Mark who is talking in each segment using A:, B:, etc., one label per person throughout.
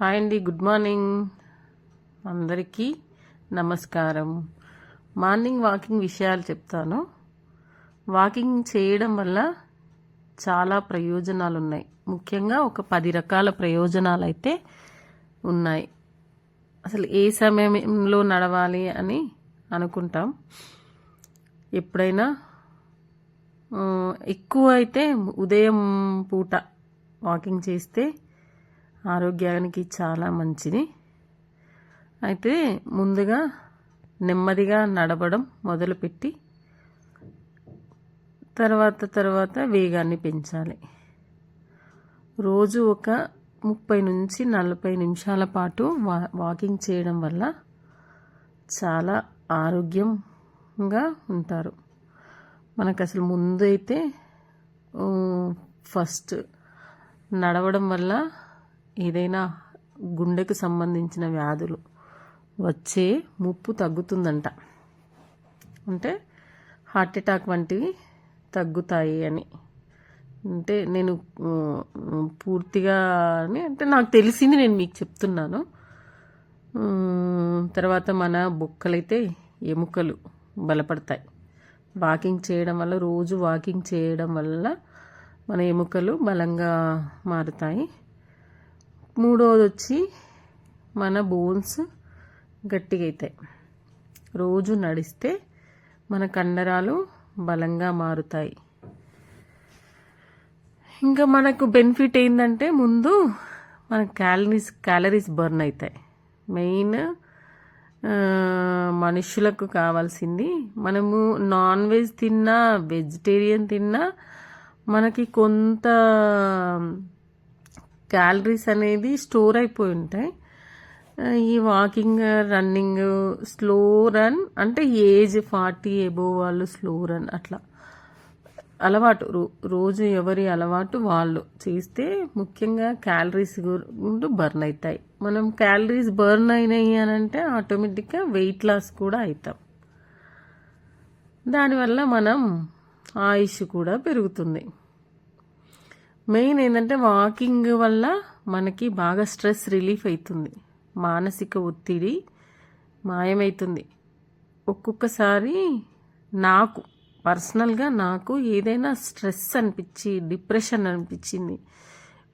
A: Hi అండి good morning. అందరికీ నమస్కారం. మార్నింగ్ వాకింగ్ విషయాలు చెప్తాను. వాకింగ్ చేయడం వల్ల చాలా ప్రయోజనాలు ఉన్నాయి ముఖ్యంగా ఒక పది రకాల ప్రయోజనాలు అయితే ఉన్నాయి. అసలు ఏ సమయంలో నడవాలి అని అనుకుంటాం. ఎప్పుడైనా ఎక్కువ అయితే ఉదయం పూట వాకింగ్ చేస్తే ఆరోగ్యానికి చాలా మంచిది. అయితే ముందుగా నెమ్మదిగా నడవడం మొదలుపెట్టి తర్వాత తర్వాత వేగాన్ని పెంచాలి. రోజు ఒక ముప్పై నుంచి నలభై నిమిషాల పాటు వా వాకింగ్ చేయడం వల్ల చాలా ఆరోగ్యంగా ఉంటారు. మనకు అసలు ముందు అయితే ఫస్ట్ నడవడం వల్ల ఏదైనా గుండెకు సంబంధించిన వ్యాధులు వచ్చే ముప్పు తగ్గుతుందంట. అంటే హార్ట్ అటాక్ వంటివి తగ్గుతాయి అని. అంటే నేను పూర్తిగా అని అంటే నాకు తెలిసింది నేను మీకు చెప్తున్నాను. తర్వాత మన బొక్కలైతే ఎముకలు బలపడతాయి. వాకింగ్ చేయడం వల్ల రోజు వాకింగ్ చేయడం వల్ల మన ఎముకలు బలంగా మారుతాయి. మూడవది వచ్చి మన బోన్స్ గట్టిగా అవుతాయి రోజు నడిస్తే మన కండరాలు బలంగా మారుతాయి. ఇంకా మనకు బెనిఫిట్ ఏంటంటే ముందు మన క్యాలరీస్ క్యాలరీస్ బర్న్ అవుతాయి మెయిన్ మనుషులకు కావాల్సింది మనము నాన్ వెజ్ తిన్నా వెజిటేరియన్ తిన్నా మనకి కొంత క్యాలరీస్ అనేది స్టోర్ అయిపోయి ఉంటాయి. ఈ వాకింగ్ రన్నింగ్ స్లో రన్ అంటే ఏజ్ ఫార్టీ ఎబో వాళ్ళు స్లో రన్ అట్లా. అలవాటు రో- రోజు ఎవరి అలవాటు వాళ్ళు చేస్తే ముఖ్యంగా క్యాలరీస్ గుండు బర్న్ అవుతాయి మనం క్యాలరీస్ బర్న్ అయినాయి అని అంటే ఆటోమేటిక్గా వెయిట్ లాస్ కూడా అవుతాం దానివల్ల మనం ఆయుష్ కూడా పెరుగుతుంది. మెయిన్ ఏంటంటే వాకింగ్ వల్ల మనకి బాగా స్ట్రెస్ రిలీఫ్ అవుతుంది మానసిక ఒత్తిడి మాయమవుతుంది ఒక్కొక్కసారి నాకు పర్సనల్గా నాకు ఏదైనా స్ట్రెస్ అనిపించి డిప్రెషన్ అనిపించింది.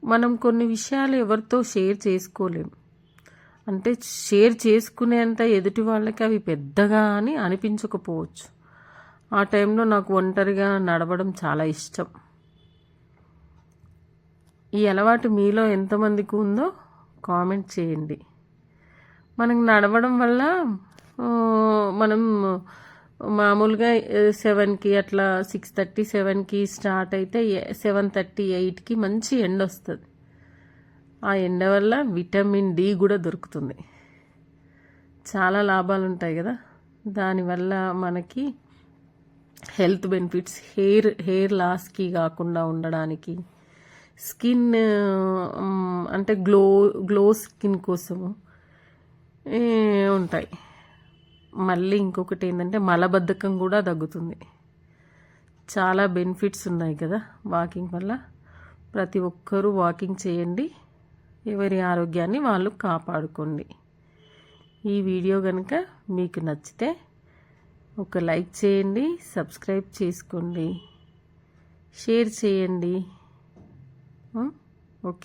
A: మనం కొన్ని విషయాలు ఎవరితో షేర్ చేసుకోలేము అంటే షేర్ చేసుకునేంత ఎదుటి వాళ్ళకి అవి పెద్దగా అని అనిపించకపోవచ్చు. ఆ టైంలో నాకు ఒంటరిగా నడవడం చాలా ఇష్టం. ఈ అలవాటు మీలో ఎంతమందికి ఉందో కామెంట్ చేయండి. మనకు నడవడం వల్ల మనం మామూలుగా సెవెన్కి అట్లా సిక్స్ థర్టీ సెవెన్కి స్టార్ట్ అయితే సెవెన్ థర్టీ ఎయిట్కి మంచి ఎండ వస్తుంది. ఆ ఎండ వల్ల విటమిన్ డి కూడా దొరుకుతుంది. చాలా లాభాలు ఉంటాయి కదా దానివల్ల మనకి హెల్త్ బెనిఫిట్స్ హెయిర్ హెయిర్ లాస్కి కాకుండా ఉండడానికి. స్కిన్ అంటే గ్లో గ్లో స్కిన్ కోసము ఉంటాయి. మళ్ళీ ఇంకొకటి ఏంటంటే మలబద్ధకం కూడా తగ్గుతుంది. చాలా బెనిఫిట్స్ ఉన్నాయి కదా వాకింగ్ వల్ల. ప్రతి ఒక్కరూ వాకింగ్ చేయండి. ఎవరి ఆరోగ్యాన్ని వాళ్ళు కాపాడుకోండి. ఈ వీడియో కనుక మీకు నచ్చితే ఒక లైక్ చేయండి సబ్స్క్రైబ్ చేసుకోండి షేర్ చేయండి. Ok.